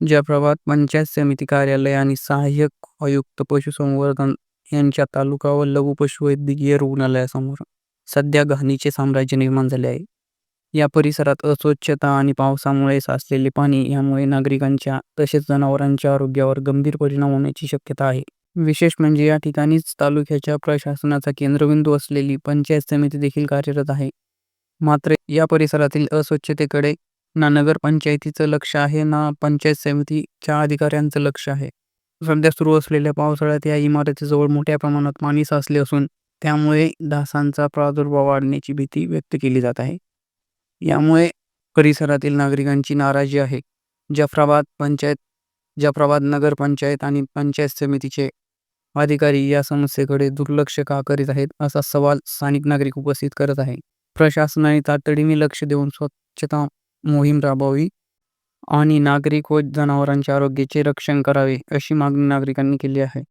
जाफराबाद पंचायत समिती कार्यालय आणि सहाय्यक आयुक्त पशुसंवर्धन यांच्या तालुका व लघु पशुवैद्यकीय रुग्णालयासमोर सध्या घाणीचे साम्राज्य निर्माण झाले आहे. या परिसरात अस्वच्छता आणि पावसामुळे साचलेले पाणी यामुळे नागरिकांच्या तसेच जनावरांच्या आरोग्यावर गंभीर परिणाम होण्याची शक्यता आहे. विशेष म्हणजे या ठिकाणीच तालुक्याच्या प्रशासनाचा केंद्रबिंदू असलेली पंचायत समिती देखील कार्यरत आहे. मात्र या परिसरातील अस्वच्छतेकडे ना नगरपंचायतीचं लक्ष आहे ना पंचायत समितीच्या अधिकाऱ्यांचं लक्ष आहे. सध्या सुरू असलेल्या पावसाळ्यात या इमारतीजवळ मोठ्या प्रमाणात पाणी साचले असून त्यामुळे डासांचा प्रादुर्भाव वाढण्याची भीती व्यक्त केली जात आहे. यामुळे परिसरातील नागरिकांची नाराजी आहे. जाफराबाद पंचायत, जाफराबाद नगरपंचायत आणि पंचायत समितीचे अधिकारी या समस्येकडे दुर्लक्ष का करीत आहेत असा सवाल स्थानिक नागरिक उपस्थित करत आहे. प्रशासनाने तातडीने लक्ष देऊन स्वच्छता मोहीम राबवावी आणि नागरिक व जनावरांच्या आरोग्याचे रक्षण करावे अशी मागणी नागरिकांनी केली आहे.